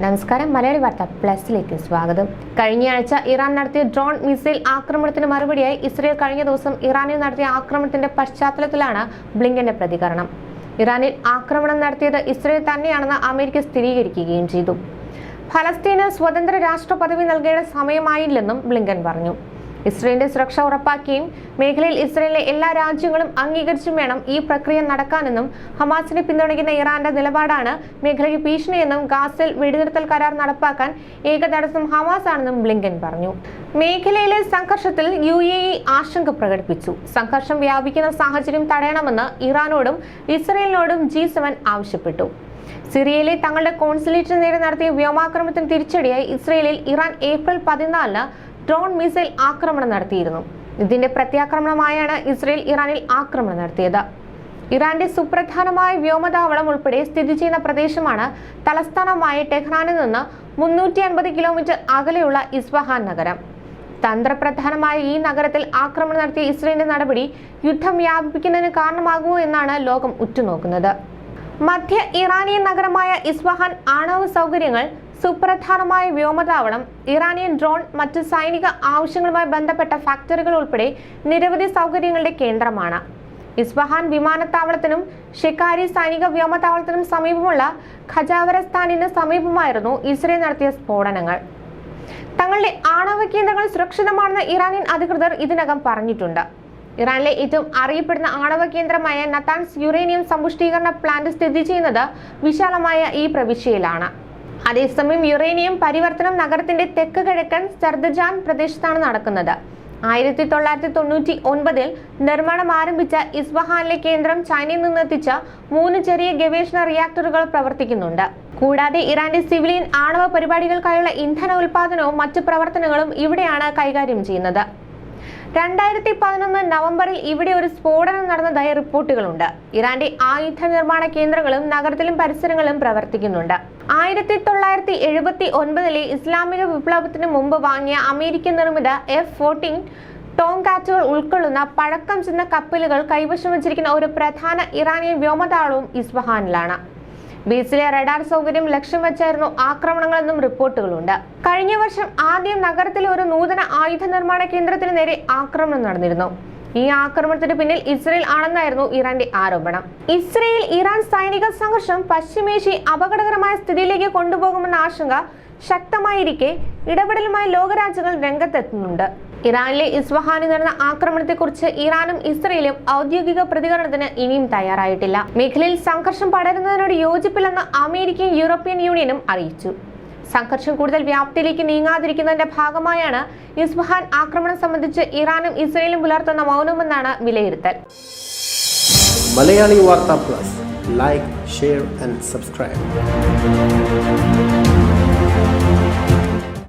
നമസ്കാരം. മലയാളി വാർത്ത പ്ലസിലേക്ക് സ്വാഗതം. കഴിഞ്ഞയാഴ്ച ഇറാൻ നടത്തിയ ഡ്രോൺ മിസൈൽ ആക്രമണത്തിന് മറുപടിയായി ഇസ്രയേൽ കഴിഞ്ഞ ദിവസം ഇറാനിൽ നടത്തിയ ആക്രമണത്തിന്റെ പശ്ചാത്തലത്തിലാണ് ബ്ലിങ്കന്റെ പ്രതികരണം. ഇറാനിൽ ആക്രമണം നടത്തിയത് ഇസ്രയേൽ തന്നെയാണെന്ന് അമേരിക്ക സ്ഥിരീകരിക്കുകയും ചെയ്തു. ഫലസ്തീന് സ്വതന്ത്ര രാഷ്ട്ര പദവി നൽകേണ്ട സമയമായില്ലെന്നും ബ്ലിങ്കൻ പറഞ്ഞു. ഇസ്രയേലിന്റെ സുരക്ഷ ഉറപ്പാക്കുകയും മേഖലയിൽ ഇസ്രയേലിലെ എല്ലാ രാജ്യങ്ങളും അംഗീകരിച്ചും വേണം ഈ പ്രക്രിയ നടക്കാനെന്നും ഹമാസിനെ പിന്തുണയ്ക്കുന്ന ഇറാന്റെ നിലപാടാണ് മേഖലയ്ക്ക് ഭീഷണിയെന്നും ഗാസിൽ വെടിനിർത്തൽ കരാർ നടപ്പാക്കാൻ ഏക തടസ്സം ഹമാസ് ആണെന്നും ബ്ലിങ്കൻ പറഞ്ഞു. മേഖലയിലെ സംഘർഷത്തിൽ യു എ ഇ ആശങ്ക പ്രകടിപ്പിച്ചു. സംഘർഷം വ്യാപിക്കുന്ന സാഹചര്യം തടയണമെന്ന് ഇറാനോടും ഇസ്രയേലിനോടും ജി സെവൻ ആവശ്യപ്പെട്ടു. സിറിയയിലെ തങ്ങളുടെ കോൺസുലേറ്റിന് നേരെ നടത്തിയ വ്യോമാക്രമണത്തിന് തിരിച്ചടിയായി ഇസ്രയേലിൽ ഇറാൻ ഏപ്രിൽ പതിനാലിന് ഡ്രോൺ മിസൈൽ ആക്രമണം നടത്തിയിരുന്നു. ഇതിന്റെ പ്രത്യാക്രമണമായാണ് ഇസ്രയേൽ ഇറാനിൽ ആക്രമണം നടത്തിയത്. ഇറാന്റെ സുപ്രധാനമായ വ്യോമതാവളം ഉൾപ്പെടെ സ്ഥിതി ചെയ്യുന്ന പ്രദേശമാണ് തലസ്ഥാനമായ ടെഹ്റാനിൽ നിന്ന് മുന്നൂറ്റി അൻപത് കിലോമീറ്റർ അകലെയുള്ള ഇസ്ഫഹാൻ നഗരം. തന്ത്രപ്രധാനമായ ഈ നഗരത്തിൽ ആക്രമണം നടത്തിയ ഇസ്രയേലിന്റെ നടപടി യുദ്ധം വ്യാപിപ്പിക്കുന്നതിന് കാരണമാകുമോ എന്നാണ് ലോകം ഉറ്റുനോക്കുന്നത്. മധ്യ ഇറാനിയൻ നഗരമായ ഇസ്ഫഹാൻ ആണവ സൗകര്യങ്ങൾ സുപ്രധാനമായ വ്യോമതാവളം ഇറാനിയൻ ഡ്രോൺ മറ്റ് സൈനിക ആവശ്യങ്ങളുമായി ബന്ധപ്പെട്ട ഫാക്ടറികൾ ഉൾപ്പെടെ നിരവധി സൗകര്യങ്ങളുടെ കേന്ദ്രമാണ്. ഇസ്ഫഹാൻ വിമാനത്താവളത്തിനും ഷിക്കാരി സൈനിക വ്യോമതാവളത്തിനും സമീപമുള്ള ഖജാവരസ്ഥാനിന് സമീപമായിരുന്നു ഇസ്രയേൽ നടത്തിയ സ്ഫോടനങ്ങൾ. തങ്ങളുടെ ആണവ കേന്ദ്രങ്ങൾ സുരക്ഷിതമാണെന്ന് ഇറാനിയൻ അധികൃതർ ഇതിനകം പറഞ്ഞിട്ടുണ്ട്. ഇറാനിലെ ഏറ്റവും അറിയപ്പെടുന്ന ആണവ കേന്ദ്രമായ നത്താൻസ് യുറേനിയം സമ്പുഷ്ടീകരണ പ്ലാന്റ് സ്ഥിതി ചെയ്യുന്നത് വിശാലമായ ഈ പ്രവിശ്യയിലാണ്. അതേസമയം യുറേനിയം പരിവർത്തനം നഗരത്തിന്റെ തെക്ക് കിഴക്കൻ സർദജാൻ പ്രദേശത്താണ് നടക്കുന്നത്. ആയിരത്തി തൊള്ളായിരത്തി തൊണ്ണൂറ്റി ഒൻപതിൽ നിർമ്മാണം ആരംഭിച്ച ഇസ്ബഹാനിലെ കേന്ദ്രം ചൈനയിൽ നിന്നെത്തിച്ച മൂന്ന് ചെറിയ ഗവേഷണ റിയാക്ടറുകൾ പ്രവർത്തിക്കുന്നുണ്ട്. കൂടാതെ ഇറാന്റെ സിവിലിയൻ ആണവ പരിപാടികൾക്കായുള്ള ഇന്ധന ഉൽപാദനവും മറ്റു പ്രവർത്തനങ്ങളും ഇവിടെയാണ് കൈകാര്യം ചെയ്യുന്നത്. രണ്ടായിരത്തി പതിനൊന്ന് നവംബറിൽ ഇവിടെ ഒരു സ്ഫോടനം നടന്നതായി റിപ്പോർട്ടുകളുണ്ട്. ഇറാന്റെ ആയുധ നിർമ്മാണ കേന്ദ്രങ്ങളും നഗരത്തിലും പരിസരങ്ങളും പ്രവർത്തിക്കുന്നുണ്ട്. ആയിരത്തി തൊള്ളായിരത്തി എഴുപത്തി ഒൻപതിലെ ഇസ്ലാമിക വിപ്ലവത്തിന് മുമ്പ് വാങ്ങിയ അമേരിക്കൻ നിർമ്മിത എഫ് ഫോർട്ടീൻ ടോങ്കാറ്റുകൾ ഉൾക്കൊള്ളുന്ന പഴക്കം ചെന്ന കപ്പലുകൾ കൈവശം വച്ചിരിക്കുന്ന ഒരു പ്രധാന ഇറാനിയൻ വ്യോമതാവളവും ഇസ്ഫഹാനിലാണ്. ബേസിലെ റഡാർ സൗകര്യം ലക്ഷ്യം വെച്ചായിരുന്നു ആക്രമണങ്ങളെന്നും റിപ്പോർട്ടുകളുണ്ട്. കഴിഞ്ഞ വർഷം ആദ്യം നഗരത്തിലെ ഒരു നൂതന ആയുധ നിർമ്മാണ കേന്ദ്രത്തിന് നേരെ ആക്രമണം നടന്നിരുന്നു. ഈ ആക്രമണത്തിന് പിന്നിൽ ഇസ്രയേൽ ആണെന്നായിരുന്നു ഇറാന്റെ ആരോപണം. ഇസ്രയേൽ ഇറാൻ സൈനിക സംഘർഷം പശ്ചിമേഷ്യ അപകടകരമായ സ്ഥിതിയിലേക്ക് കൊണ്ടുപോകുമെന്ന ആശങ്ക ശക്തമായിരിക്കെ ഇടപെടലുമായി ലോകരാജ്യങ്ങൾ രംഗത്തെത്തുന്നുണ്ട്. ഇറാനിലെ ഇസ്വഹാനിൽ നടന്ന ആക്രമണത്തെക്കുറിച്ച് ഇറാനും ഇസ്രയേലും ഔദ്യോഗിക പ്രതികരണത്തിന് ഇനിയും തയ്യാറായിട്ടില്ല. മേഖലയിൽ സംഘർഷം പടരുന്നതിനോട് യോജിപ്പില്ലെന്ന് അമേരിക്കയും യൂറോപ്യൻ യൂണിയനും അറിയിച്ചു. സംഘർഷം കൂടുതൽ വ്യാപ്തിയിലേക്ക് നീങ്ങാതിരിക്കുന്നതിന്റെ ഭാഗമായാണ് ഇസ്ബഹാൻ ആക്രമണം സംബന്ധിച്ച് ഇറാനും ഇസ്രയേലും പുലർത്തുന്ന മൗനമെന്നാണ് വിലയിരുത്തൽ. മലയാളി വാർത്താ plus. Like share and subscribe